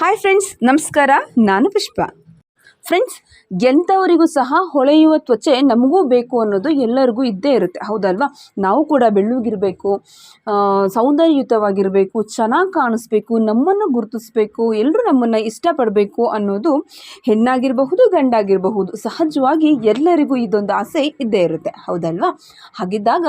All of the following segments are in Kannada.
ಹಾಯ್ ಫ್ರೆಂಡ್ಸ್ ನಮಸ್ಕಾರ. ನಾನು ಪುಷ್ಪ. ಫ್ರೆಂಡ್ಸ್ ಎಂಥವರಿಗೂ ಸಹ ಹೊಳೆಯುವ ತ್ವಚೆ ನಮಗೂ ಬೇಕು ಅನ್ನೋದು ಎಲ್ಲರಿಗೂ ಇದ್ದೇ ಇರುತ್ತೆ. ಹೌದಲ್ವಾ? ನಾವು ಕೂಡ ಬೆಳ್ಳಗಿರಬೇಕು ಸೌಂದರ್ಯಯುತವಾಗಿರಬೇಕು, ಚೆನ್ನಾಗಿ ಕಾಣಿಸ್ಬೇಕು, ನಮ್ಮನ್ನು ಗುರುತಿಸ್ಬೇಕು ಎಲ್ಲರೂ ನಮ್ಮನ್ನು ಇಷ್ಟಪಡಬೇಕು ಅನ್ನೋದು ಹೆಣ್ಣಾಗಿರಬಹುದು, ಗಂಡಾಗಿರಬಹುದು, ಸಹಜವಾಗಿ ಎಲ್ಲರಿಗೂ ಇದೊಂದು ಆಸೆ ಇದ್ದೇ ಇರುತ್ತೆ. ಹೌದಲ್ವಾ? ಹಾಗಿದ್ದಾಗ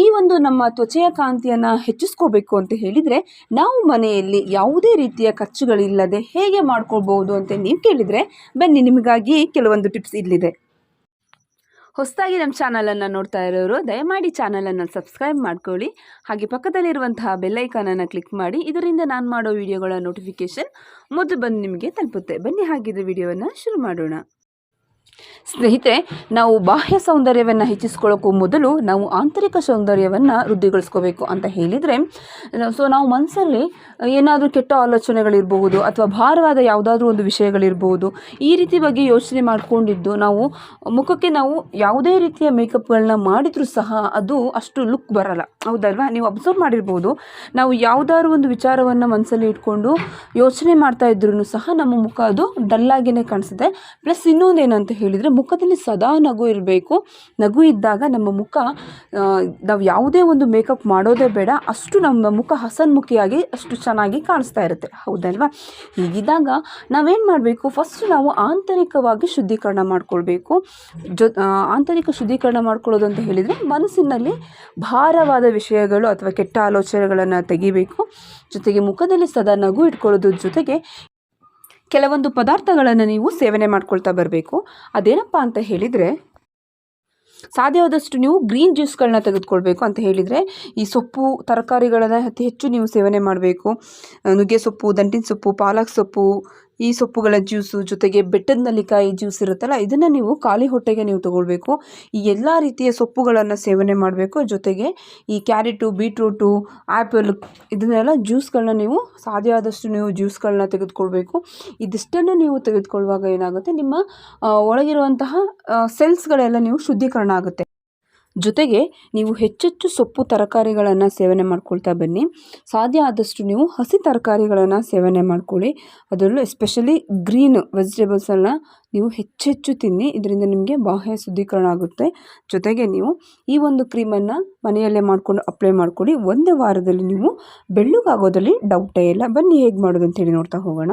ಈ ಒಂದು ನಮ್ಮ ತ್ವಚೆಯ ಕಾಂತಿಯನ್ನು ಹೆಚ್ಚಿಸ್ಕೋಬೇಕು ಅಂತ ಹೇಳಿದರೆ, ನಾವು ಮನೆಯಲ್ಲಿ ಯಾವುದೇ ರೀತಿಯ ಖರ್ಚುಗಳಿಲ್ಲದೆ ಹೇಗೆ ಮಾಡ್ಕೊಳ್ಬೋದು ಅಂತ ನೀವು ಕೇಳಿದರೆ ಬನ್ನಿ ನಿಮಗಾಗಿ ಕೆಲವೊಂದು ಟಿಪ್ಸ್ ಇಲ್ಲಿದೆ. ಹೊಸದಾಗಿ ನಮ್ಮ ಚಾನಲನ್ನು ನೋಡ್ತಾ ಇರೋರು, ದಯಮಾಡಿ ಚಾನಲನ್ನು ಸಬ್ಸ್ಕ್ರೈಬ್ ಮಾಡ್ಕೊಳ್ಳಿ. ಹಾಗೆ ಪಕ್ಕದಲ್ಲಿರುವಂತಹ ಬೆಲ್ಲೈಕಾನನ್ನು ಕ್ಲಿಕ್ ಮಾಡಿ, ಇದರಿಂದ ನಾನು ಮಾಡೋ ವಿಡಿಯೋಗಳ ನೋಟಿಫಿಕೇಷನ್ ಮೊದಲು ಬಂದು ನಿಮಗೆ ತಲುಪುತ್ತೆ. ಬನ್ನಿ ಹಾಗಿದ್ರೆ ವಿಡಿಯೋವನ್ನು ಶುರು ಮಾಡೋಣ. ಸ್ನೇಹಿತರೆ, ನಾವು ಬಾಹ್ಯ ಸೌಂದರ್ಯವನ್ನು ಹೆಚ್ಚಿಸ್ಕೊಳ್ಳೋಕ್ಕೂ ಮೊದಲು ನಾವು ಆಂತರಿಕ ಸೌಂದರ್ಯವನ್ನು ವೃದ್ಧಿಗೊಳಿಸ್ಕೋಬೇಕು ಅಂತ ಹೇಳಿದರೆ, ಸೊ ನಾವು ಮನಸ್ಸಲ್ಲಿ ಏನಾದರೂ ಕೆಟ್ಟ ಆಲೋಚನೆಗಳಿರಬಹುದು ಅಥವಾ ಭಾರವಾದ ಯಾವುದಾದ್ರೂ ಒಂದು ವಿಷಯಗಳಿರ್ಬೋದು ಈ ರೀತಿ ಬಗ್ಗೆ ಯೋಚನೆ ಮಾಡಿಕೊಂಡಿದ್ದು ನಾವು ಮುಖಕ್ಕೆ ನಾವು ಯಾವುದೇ ರೀತಿಯ ಮೇಕಪ್ಗಳನ್ನ ಮಾಡಿದರೂ ಸಹ ಅದು ಅಷ್ಟು ಲುಕ್ ಬರಲ್ಲ. ಹೌದಲ್ವಾ? ನೀವು ಅಬ್ಸರ್ವ್ ಮಾಡಿರ್ಬೋದು. ನಾವು ಯಾವುದಾದ್ರು ಒಂದು ವಿಚಾರವನ್ನು ಮನಸ್ಸಲ್ಲಿ ಇಟ್ಕೊಂಡು ಯೋಚನೆ ಮಾಡ್ತಾ ಇದ್ರೂ ಸಹ ನಮ್ಮ ಮುಖ ಅದು ಡಲ್ಲಾಗಿಯೇ ಕಾಣಿಸುತ್ತೆ. ಪ್ಲಸ್ ಇನ್ನೊಂದು ಏನಂತ ಹೇಳಿದರೆ ಮುಖದಲ್ಲಿ ಸದಾ ನಗು ಇರಬೇಕು. ನಗು ಇದ್ದಾಗ ನಮ್ಮ ಮುಖ ನಾವು ಯಾವುದೇ ಒಂದು ಮೇಕಪ್ ಮಾಡೋದೇ ಬೇಡ. ಅಷ್ಟು ನಮ್ಮ ಮುಖ ಹಸನ್ಮುಖಿಯಾಗಿ, ಅಷ್ಟು ಚೆನ್ನಾಗಿ ಕಾಣಿಸ್ತಾ ಇರುತ್ತೆ. ಹೌದಲ್ವಾ? ಹೀಗಿದ್ದಾಗ ನಾವೇನು ಮಾಡಬೇಕು? ಫಸ್ಟ್ ನಾವು ಆಂತರಿಕವಾಗಿ ಶುದ್ಧೀಕರಣ ಮಾಡ್ಕೊಳ್ಬೇಕು. ಜೊ ಆಂತರಿಕ ಶುದ್ಧೀಕರಣ ಮಾಡ್ಕೊಳ್ಳೋದು ಅಂತ ಹೇಳಿದರೆ ಮನಸ್ಸಿನಲ್ಲಿ ಭಾರವಾದ ವಿಷಯಗಳು ಅಥವಾ ಕೆಟ್ಟ ಆಲೋಚನೆಗಳನ್ನು ತೆಗಿಬೇಕು. ಜೊತೆಗೆ ಮುಖದಲ್ಲಿ ಸದಾ ನಗು ಇಟ್ಕೊಳ್ಳೋದ್ರ ಜೊತೆಗೆ ಕೆಲವೊಂದು ಪದಾರ್ಥಗಳನ್ನು ನೀವು ಸೇವನೆ ಮಾಡ್ಕೊಳ್ತಾ ಬರಬೇಕು. ಅದೇನಪ್ಪ ಅಂತ ಹೇಳಿದರೆ, ಸಾಧ್ಯವಾದಷ್ಟು ನೀವು ಗ್ರೀನ್ ಜ್ಯೂಸ್ಗಳನ್ನ ತೆಗೆದುಕೊಳ್ಬೇಕು ಅಂತ ಹೇಳಿದರೆ, ಈ ಸೊಪ್ಪು ತರಕಾರಿಗಳನ್ನು ಅತಿ ಹೆಚ್ಚು ನೀವು ಸೇವನೆ ಮಾಡಬೇಕು. ನುಗ್ಗೆ ಸೊಪ್ಪು ದಂಟಿನ ಸೊಪ್ಪು, ಪಾಲಕ್ ಸೊಪ್ಪು ಈ ಸೊಪ್ಪುಗಳ ಜ್ಯೂಸು ಜೊತೆಗೆ ಬೆಟ್ಟದ ನಲ್ಲಿಕಾಯಿ ಜ್ಯೂಸ್ ಇರುತ್ತಲ್ಲ, ಇದನ್ನು ನೀವು ಖಾಲಿ ಹೊಟ್ಟೆಗೆ ನೀವು ತಗೊಳ್ಬೇಕು. ಈ ಎಲ್ಲ ರೀತಿಯ ಸೊಪ್ಪುಗಳನ್ನು ಸೇವನೆ ಮಾಡಬೇಕು. ಜೊತೆಗೆ ಈ ಕ್ಯಾರೆಟು, ಬೀಟ್ರೂಟು ಆ್ಯಪಲ್ ಇದನ್ನೆಲ್ಲ ಜ್ಯೂಸ್ಗಳನ್ನ ನೀವು ಸಾಧ್ಯ ಆದಷ್ಟು ನೀವು ಜ್ಯೂಸ್ಗಳನ್ನ ತೆಗೆದುಕೊಳ್ಬೇಕು. ಇದಿಷ್ಟನ್ನು ನೀವು ತೆಗೆದುಕೊಳ್ಳುವಾಗ ಏನಾಗುತ್ತೆ, ನಿಮ್ಮ ಒಳಗಿರುವಂತಹ ಸೆಲ್ಸ್ಗಳೆಲ್ಲ ನೀವು ಶುದ್ಧೀಕರಣ ಆಗುತ್ತೆ. ಜೊತೆಗೆ ನೀವು ಹೆಚ್ಚೆಚ್ಚು ಸೊಪ್ಪು ತರಕಾರಿಗಳನ್ನು ಸೇವನೆ ಮಾಡ್ಕೊಳ್ತಾ ಬನ್ನಿ. ಸಾಧ್ಯ ಆದಷ್ಟು ನೀವು ಹಸಿ ತರಕಾರಿಗಳನ್ನು ಸೇವನೆ ಮಾಡ್ಕೊಳ್ಳಿ. ಅದರಲ್ಲೂ ಎಸ್ಪೆಷಲಿ ಗ್ರೀನ್ ವೆಜಿಟೇಬಲ್ಸನ್ನು ನೀವು ಹೆಚ್ಚೆಚ್ಚು ತಿನ್ನಿ. ಇದರಿಂದ ನಿಮಗೆ ಬಾಹ್ಯ ಶುದ್ಧೀಕರಣ ಆಗುತ್ತೆ. ಜೊತೆಗೆ ನೀವು ಈ ಒಂದು ಕ್ರೀಮನ್ನು ಮನೆಯಲ್ಲೇ ಮಾಡಿಕೊಂಡು ಅಪ್ಲೈ ಮಾಡ್ಕೊಳ್ಳಿ. ಒಂದೇ ವಾರದಲ್ಲಿ ನೀವು ಬೆಳ್ಳಗಾಗೋದಲ್ಲಿ ಡೌಟೇ ಇಲ್ಲ. ಬನ್ನಿ ಹೇಗೆ ಮಾಡೋದು ಅಂತೇಳಿ ನೋಡ್ತಾ ಹೋಗೋಣ.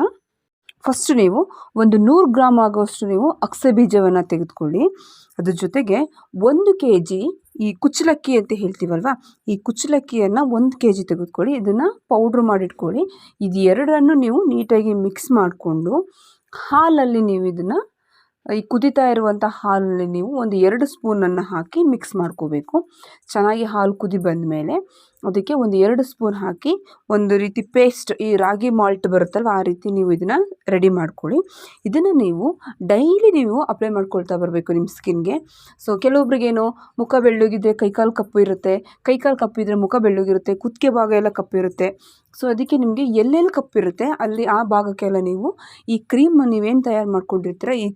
ಫಸ್ಟ್ ನೀವು ಒಂದು ನೂರು ಗ್ರಾಮ್ ಆಗೋಷ್ಟು ನೀವು ಅಕ್ಸೆ ಬೀಜವನ್ನು ತೆಗೆದುಕೊಳ್ಳಿ. ಅದ್ರ ಜೊತೆಗೆ ಒಂದು ಕೆ ಜಿ ಈ ಕುಚ್ಚಲಕ್ಕಿ ಅಂತ ಹೇಳ್ತೀವಲ್ವ? ಈ ಕುಚ್ಚಲಕ್ಕಿಯನ್ನು ಒಂದು ಕೆ ಜಿ ತೆಗೆದುಕೊಳ್ಳಿ. ಇದನ್ನು ಪೌಡ್ರ್ ಮಾಡಿಟ್ಕೊಳ್ಳಿ. ಇದು ಎರಡನ್ನು ನೀವು ನೀಟಾಗಿ ಮಿಕ್ಸ್ ಮಾಡಿಕೊಂಡು ಹಾಲಲ್ಲಿ ನೀವು ಇದನ್ನು ಈ ಕುದಿತಾ ಇರುವಂಥ ಹಾಲಲ್ಲಿ ನೀವು ಒಂದು ಎರಡು ಸ್ಪೂನನ್ನು ಹಾಕಿ ಮಿಕ್ಸ್ ಮಾಡ್ಕೋಬೇಕು. ಚೆನ್ನಾಗಿ ಹಾಲು ಕುದಿ ಬಂದ ಮೇಲೆ ಅದಕ್ಕೆ ಒಂದು ಎರಡು ಸ್ಪೂನ್ ಹಾಕಿ ಒಂದು ರೀತಿ ಪೇಸ್ಟ್, ಈ ರಾಗಿ ಮಾಲ್ಟ್ ಬರುತ್ತಲ್ವ ಆ ರೀತಿ ನೀವು ಇದನ್ನು ರೆಡಿ ಮಾಡ್ಕೊಳ್ಳಿ. ಇದನ್ನು ನೀವು ಡೈಲಿ ನೀವು ಅಪ್ಲೈ ಮಾಡ್ಕೊಳ್ತಾ ಬರಬೇಕು ನಿಮ್ಮ ಸ್ಕಿನ್ಗೆ. ಸೊ ಕೆಲವೊಬ್ರಿಗೇನು ಮುಖ ಬೆಳ್ಳಗಿದ್ರೆ ಕೈಕಾಲು ಕಪ್ಪು ಇರುತ್ತೆ, ಕೈಕಾಲು ಕಪ್ಪು ಇದ್ದರೆ ಮುಖ ಬೆಳ್ಳಗಿರುತ್ತೆ, ಕುತ್ತಿಗೆ ಭಾಗ ಎಲ್ಲ ಕಪ್ಪು ಇರುತ್ತೆ. ಸೊ ಅದಕ್ಕೆ ನಿಮಗೆ ಎಲ್ಲೆಲ್ಲಿ ಕಪ್ಪಿರುತ್ತೆ ಅಲ್ಲಿ ಆ ಭಾಗಕ್ಕೆಲ್ಲ ನೀವು ಈ ಕ್ರೀಮ್ ನೀವೇನು ತಯಾರು ಮಾಡ್ಕೊಂಡಿರ್ತೀರ, ಈ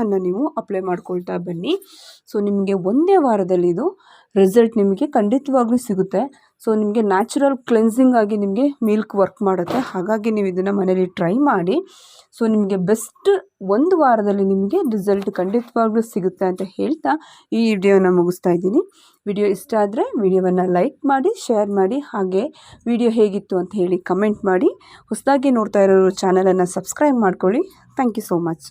ಕ್ರೀಮನ್ನು ನೀವು ಅಪ್ಲೈ ಮಾಡ್ಕೊಳ್ತಾ ಬನ್ನಿ. ಸೊ ನಿಮಗೆ ಒಂದೇ ವಾರದಲ್ಲಿ ಇದು ರಿಸಲ್ಟ್ ನಿಮಗೆ ಖಂಡಿತವಾಗ್ಲೂ ಸಿಗುತ್ತೆ. ಸೊ ನಿಮಗೆ ನ್ಯಾಚುರಲ್ ಕ್ಲೆನ್ಸಿಂಗ್ ಆಗಿ ನಿಮಗೆ ಮಿಲ್ಕ್ ವರ್ಕ್ ಮಾಡುತ್ತೆ. ಹಾಗಾಗಿ ನೀವು ಇದನ್ನು ಮನೇಲಿ ಟ್ರೈ ಮಾಡಿ. ಸೊ ನಿಮಗೆ ಬೆಸ್ಟ್ ಒಂದು ವಾರದಲ್ಲಿ ನಿಮಗೆ ರಿಸಲ್ಟ್ ಖಂಡಿತವಾಗ್ಲೂ ಸಿಗುತ್ತೆ ಅಂತ ಹೇಳ್ತಾ ಈ ವಿಡಿಯೋನ ಮುಗಿಸ್ತಾ ಇದ್ದೀನಿ. ವಿಡಿಯೋ ಇಷ್ಟ ಆದರೆ ವಿಡಿಯೋವನ್ನು ಲೈಕ್ ಮಾಡಿ ಶೇರ್ ಮಾಡಿ, ಹಾಗೆ ವಿಡಿಯೋ ಹೇಗಿತ್ತು ಅಂತ ಹೇಳಿ ಕಮೆಂಟ್ ಮಾಡಿ. ಹೊಸದಾಗಿ ನೋಡ್ತಾ ಇರೋರು ಚಾನಲನ್ನು ಸಬ್ಸ್ಕ್ರೈಬ್ ಮಾಡ್ಕೊಳ್ಳಿ. Thank you so much